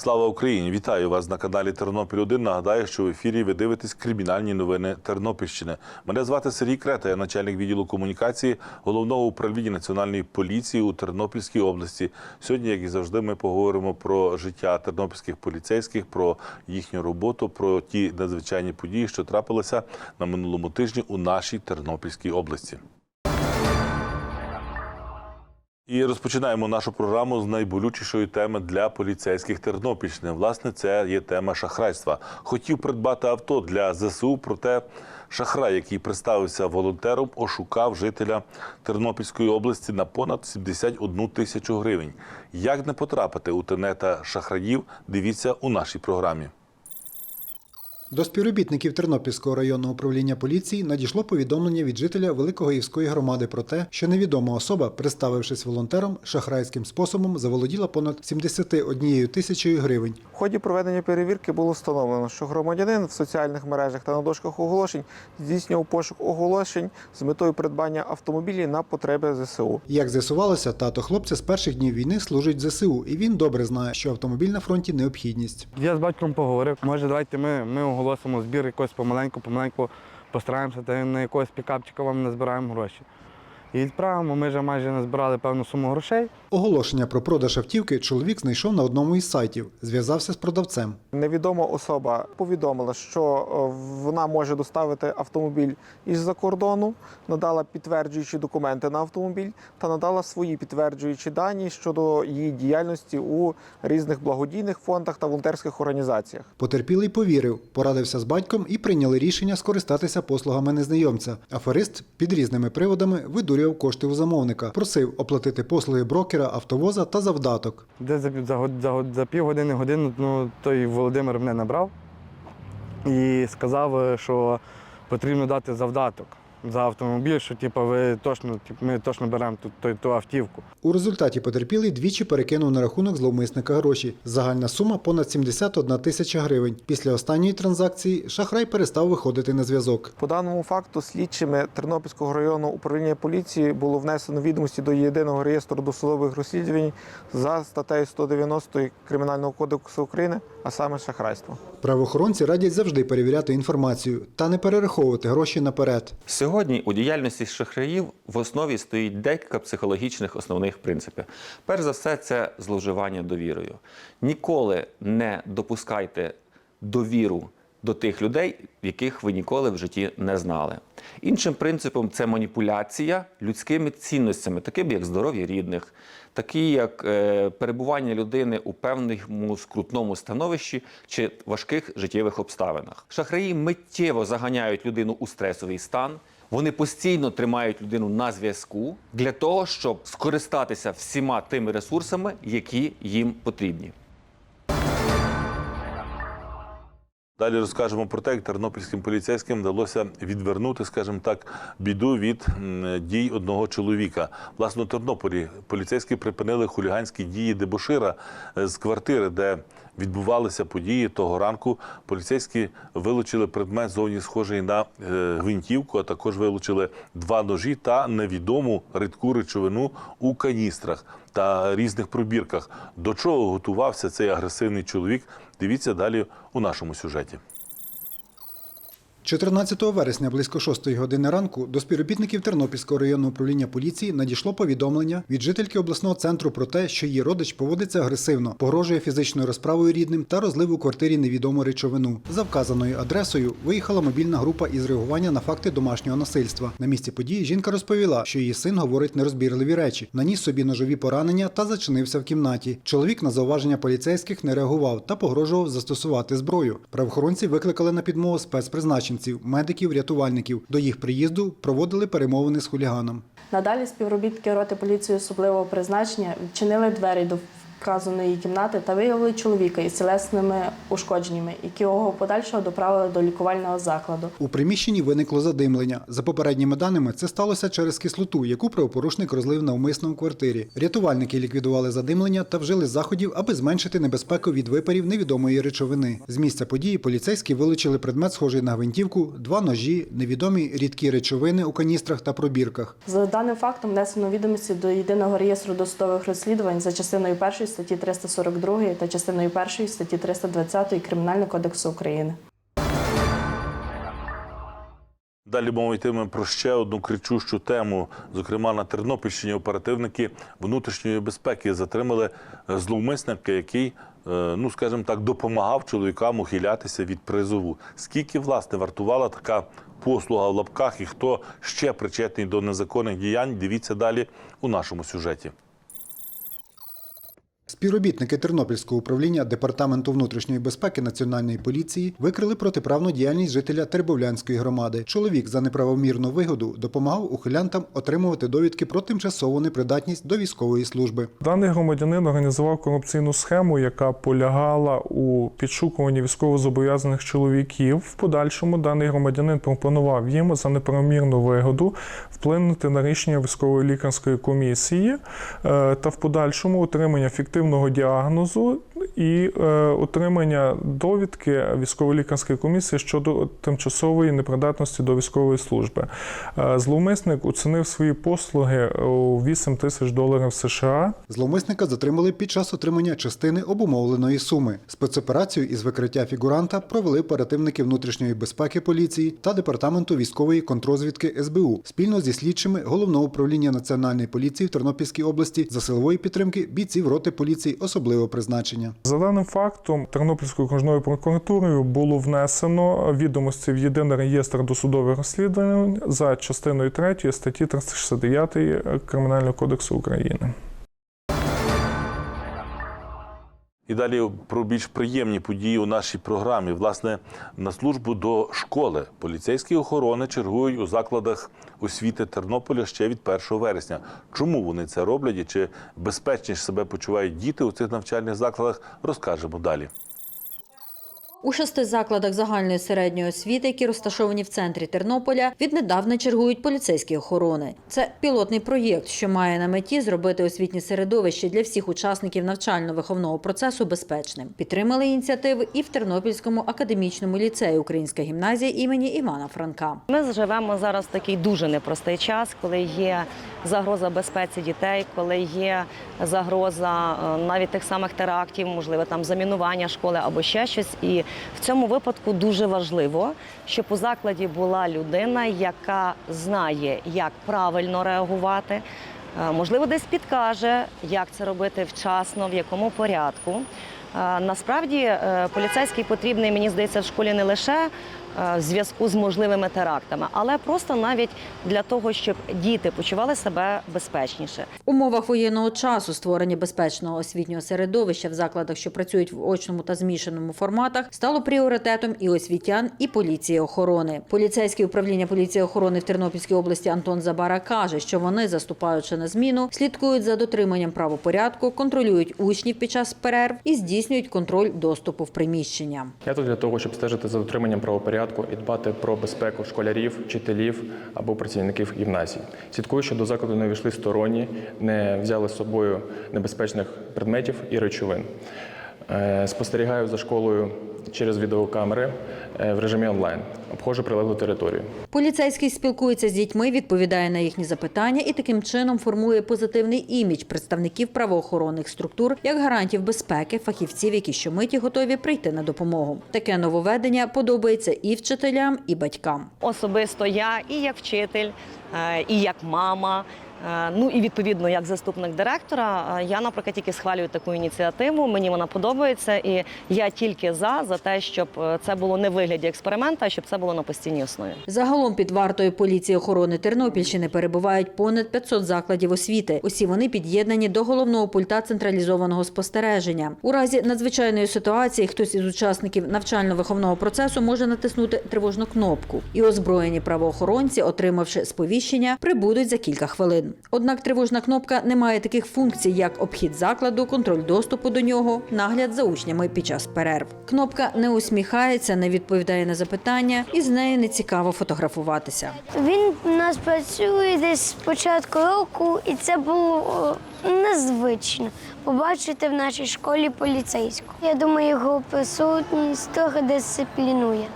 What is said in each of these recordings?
Слава Україні! Вітаю вас на каналі Тернопіль 1 Нагадаю, що в ефірі ви дивитесь кримінальні новини Тернопільщини. Мене звати Сергій Крета, я начальник відділу комунікації головного управління національної поліції у Тернопільській області. Сьогодні, як і завжди, ми поговоримо про життя тернопільських поліцейських, про їхню роботу, про ті надзвичайні події, що трапилися на минулому тижні у нашій Тернопільській області. І розпочинаємо нашу програму з найболючішої теми для поліцейських Тернопільщини. Власне, це є тема шахрайства. Хотів придбати авто для ЗСУ, проте шахрай, який представився волонтером, ошукав жителя Тернопільської області на понад 71 тисячу гривень. Як не потрапити у тенета шахраїв, дивіться у нашій програмі. До співробітників Тернопільського районного управління поліції надійшло повідомлення від жителя Великогоївської громади про те, що невідома особа, представившись волонтером, шахрайським способом заволоділа понад 71 тисячою гривень. В ході проведення перевірки було встановлено, що громадянин в соціальних мережах та на дошках оголошень здійснював пошук оголошень з метою придбання автомобілів на потреби ЗСУ. Як з'ясувалося, тато хлопця з перших днів війни служить ЗСУ, і він добре знає, що автомобіль на фронті необхідність. Я з батьком поговорив. Може, давайте ми, ми оголосимо збір якось помаленьку, помаленьку постараємося, та на якогось пікапчика вам назбираємо гроші. І відправимо. Ми вже майже назбирали певну суму грошей. Оголошення про продаж автівки чоловік знайшов на одному із сайтів, зв'язався з продавцем. Невідома особа повідомила, що е, вона може доставити автомобіль із-за кордону, надала підтверджуючі документи на автомобіль та надала свої підтверджуючі дані щодо її діяльності у різних благодійних фондах та волонтерських організаціях. Потерпілий повірив, порадився з батьком і прийняли рішення скористатися послугами незнайомця. Аферист під різними приводами видурював кошти у замовника, просив оплатити послуги брокера, автовоза та завдаток. Де за, за, за, за півгодини годину ну, той Володимир мене набрав і сказав, е, що потрібно дати завдаток за автомобіль, що типу, ви точно, типу, ми точно беремо ту, ту, ту автівку. У результаті потерпілий двічі перекинув на рахунок зловмисника гроші. Загальна сума понад 71 тисяча гривень. Після останньої транзакції шахрай перестав виходити на зв'язок. По даному факту слідчими Тернопільського районного управління поліції було внесено відомості до єдиного реєстру досудових розслідувань за статтею 190 Кримінального кодексу України, а саме шахрайство. Правоохоронці радять завжди перевіряти інформацію та не перераховувати гроші наперед. Сьогодні у діяльності шахраїв в основі стоїть декілька психологічних основних принципів. Перш за все, це зловживання довірою. Ніколи не допускайте довіру до тих людей, яких ви ніколи в житті не знали. Іншим принципом це маніпуляція людськими цінностями, такими як здоров'я рідних, такі як е, перебування людини у певному скрутному становищі чи важких життєвих обставинах. Шахраї миттєво заганяють людину у стресовий стан. Вони постійно тримають людину на зв'язку для того, щоб скористатися всіма тими ресурсами, які їм потрібні. Далі розкажемо про те, як тернопільським поліцейським вдалося відвернути, скажімо так, біду від дій одного чоловіка. Власне, у Тернополі поліцейські припинили хуліганські дії дебошира е, з квартири, де відбувалися події того ранку. Поліцейські вилучили предмет зовні схожий на е, гвинтівку, а також вилучили два ножі та невідому рідку речовину у каністрах та різних пробірках. До чого готувався цей агресивний чоловік? Дивіться далі у нашому сюжеті. 14 вересня близько 6 години ранку до співробітників Тернопільського районного управління поліції надійшло повідомлення від жительки обласного центру про те, що її родич поводиться агресивно, погрожує фізичною розправою рідним та розлив у квартирі невідому речовину. За вказаною адресою виїхала мобільна група із реагування на факти домашнього насильства. На місці події жінка розповіла, що її син говорить нерозбірливі речі, наніс собі ножові поранення та зачинився в кімнаті. Чоловік на зауваження поліцейських не реагував та погрожував застосувати зброю. Правоохоронці викликали на підмогу спецпризначенців, медиків, рятувальників. До їх приїзду проводили перемовини з хуліганом. Надалі співробітники роти поліції особливого призначення відчинили двері до вказаної кімнати та виявили чоловіка із тілесними ушкодженнями, які його подальшого доправили до лікувального закладу. У приміщенні виникло задимлення. За попередніми даними, це сталося через кислоту, яку правопорушник розлив навмисно у квартирі. Рятувальники ліквідували задимлення та вжили заходів, аби зменшити небезпеку від випарів невідомої речовини. З місця події поліцейські вилучили предмет, схожий на гвинтівку, два ножі, невідомі рідкі речовини у каністрах та пробірках. За даним фактом внесено відомості до єдиного реєстру досудових розслідувань за частиною першої статті 342 та частиною 1 статті 320 Кримінального кодексу України. Далі мова йтиме про ще одну кричущу тему. Зокрема, на Тернопільщині оперативники внутрішньої безпеки затримали зловмисника, який, е, ну скажімо так, допомагав чоловікам ухилятися від призову. Скільки власне вартувала така послуга в лапках і хто ще причетний до незаконних діянь? Дивіться далі у нашому сюжеті. Співробітники Тернопільського управління Департаменту внутрішньої безпеки Національної поліції викрили протиправну діяльність жителя Тербовлянської громади. Чоловік за неправомірну вигоду допомагав ухилянтам отримувати довідки про тимчасову непридатність до військової служби. Даний громадянин організував корупційну схему, яка полягала у підшукуванні військовозобов'язаних чоловіків. В подальшому даний громадянин пропонував їм за неправомірну вигоду вплинути на рішення військової лікарської комісії е, та в подальшому отримання фіктивного діагнозу і е, отримання довідки військово-лікарської комісії щодо тимчасової непридатності до військової служби. Е, Зловмисник оцінив свої послуги у 8 тисяч доларів США. Зловмисника затримали під час отримання частини обумовленої суми. Спецоперацію із викриття фігуранта провели оперативники внутрішньої безпеки поліції та департаменту військової контрозвідки СБУ спільно зі слідчими головного управління національної поліції в Тернопільській області за силової підтримки бійців роти поліції особливого призначення. За даним фактом, Тернопільською окружною прокуратурою було внесено відомості в єдиний реєстр досудових розслідувань за частиною 3 статті 369 Кримінального кодексу України. І далі про більш приємні події у нашій програмі. Власне, на службу до школи поліцейські охорони чергують у закладах освіти Тернополя ще від 1 вересня. Чому вони це роблять і чи безпечніше себе почувають діти у цих навчальних закладах, розкажемо далі. У шести закладах загальної середньої освіти, які розташовані в центрі Тернополя, віднедавна чергують поліцейські охорони. Це пілотний проєкт, що має на меті зробити освітнє середовище для всіх учасників навчально-виховного процесу безпечним. Підтримали ініціативи і в Тернопільському академічному ліцеї Українська гімназія імені Івана Франка. Ми живемо зараз в такий дуже непростий час, коли є загроза безпеці дітей, коли є загроза е, навіть тих самих терактів, можливо, там замінування школи або ще щось. І в цьому випадку дуже важливо, щоб у закладі була людина, яка знає, як правильно реагувати. е, Можливо, десь підкаже, як це робити вчасно, в якому порядку. Е, Насправді е, поліцейський потрібний, мені здається, в школі не лише в зв'язку з можливими терактами, але просто навіть для того, щоб діти почували себе безпечніше. В умовах воєнного часу створення безпечного освітнього середовища в закладах, що працюють в очному та змішаному форматах, стало пріоритетом і освітян, і поліції охорони. Поліцейське управління поліції охорони в Тернопільській області Антон Забара каже, що вони, заступаючи на зміну, слідкують за дотриманням правопорядку, контролюють учнів під час перерв і здійснюють контроль доступу в приміщення. Я тут для того, щоб стежити за дотриманням правопорядку і дбати про безпеку школярів, вчителів або працівників гімназії. Слідкую, що до закладу не війшли сторонні, не взяли з собою небезпечних предметів і речовин. Е, Спостерігаю за школою через відеокамери е, в режимі онлайн. Обходжу прилеглу територію. Поліцейський спілкується з дітьми, відповідає на їхні запитання і таким чином формує позитивний імідж представників правоохоронних структур як гарантів безпеки, фахівців, які щомиті готові прийти на допомогу. Таке нововведення подобається і вчителям, і батькам. Особисто я і як вчитель, е, і як мама. Е, Ну і відповідно, як заступник директора, е, я, наприклад, тільки схвалюю таку ініціативу. Мені вона подобається, і я тільки за за те, щоб е, це було не в вигляді експеримента, а щоб це було на постійній основі. Загалом під вартою поліції охорони Тернопільщини перебувають понад 500 закладів освіти. Усі вони під'єднані до головного пульта централізованого спостереження. У разі надзвичайної ситуації хтось із учасників навчально-виховного процесу може натиснути тривожну кнопку, і озброєні правоохоронці, отримавши сповіщення, прибудуть за кілька хвилин. Однак тривожна кнопка не має таких функцій, як обхід закладу, контроль доступу до нього, нагляд за учнями під час перерв. Кнопка не усміхається, не відповідає на запитання, і з нею не цікаво фотографуватися. Він у нас працює десь з початку року, і це було незвично побачити в нашій школі поліцейську. Я думаю, його присутність трохи дисциплінує.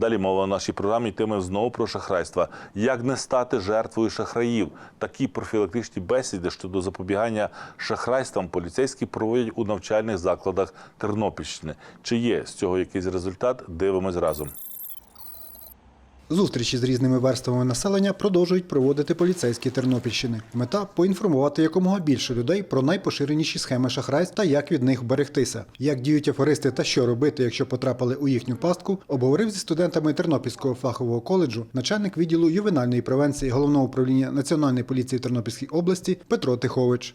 Далі мова в нашій програмі йтиме знову про шахрайства. Як не стати жертвою шахраїв? Такі профілактичні бесіди щодо запобігання шахрайствам поліцейські проводять у навчальних закладах Тернопільщини. Чи є з цього якийсь результат? Дивимось разом. Зустрічі з різними верствами населення продовжують проводити поліцейські Тернопільщини. Мета поінформувати якомога більше людей про найпоширеніші схеми шахрайств та як від них берегтися. Як діють аферисти та що робити, якщо потрапили у їхню пастку, обговорив зі студентами Тернопільського фахового коледжу начальник відділу ювенальної превенції головного управління Національної поліції Тернопільській області Петро Тихович.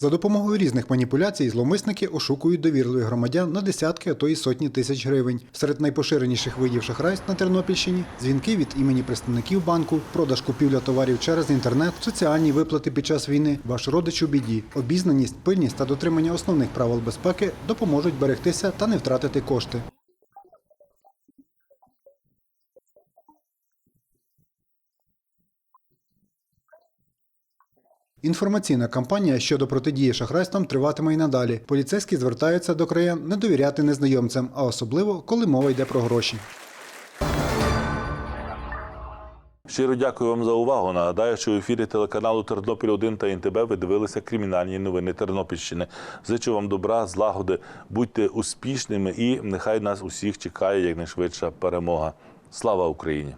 За допомогою різних маніпуляцій зловмисники ошукують довірливих громадян на десятки, а то й сотні тисяч гривень. Серед найпоширеніших видів шахрайств на Тернопільщині дзвінки від імені представників банку, продаж купівля товарів через інтернет, соціальні виплати під час війни, ваш родич у біді. Обізнаність, пильність та дотримання основних правил безпеки допоможуть берегтися та не втратити кошти. Інформаційна кампанія щодо протидії шахрайствам триватиме й надалі. Поліцейські звертаються до краян не довіряти незнайомцям, а особливо, коли мова йде про гроші. Щиро дякую вам за увагу. Нагадаю, що в ефірі телеканалу Тернопіль 1 та НТБ ви дивилися кримінальні новини Тернопільщини. Зичу вам добра, злагоди, будьте успішними і нехай нас усіх чекає якнайшвидша перемога. Слава Україні!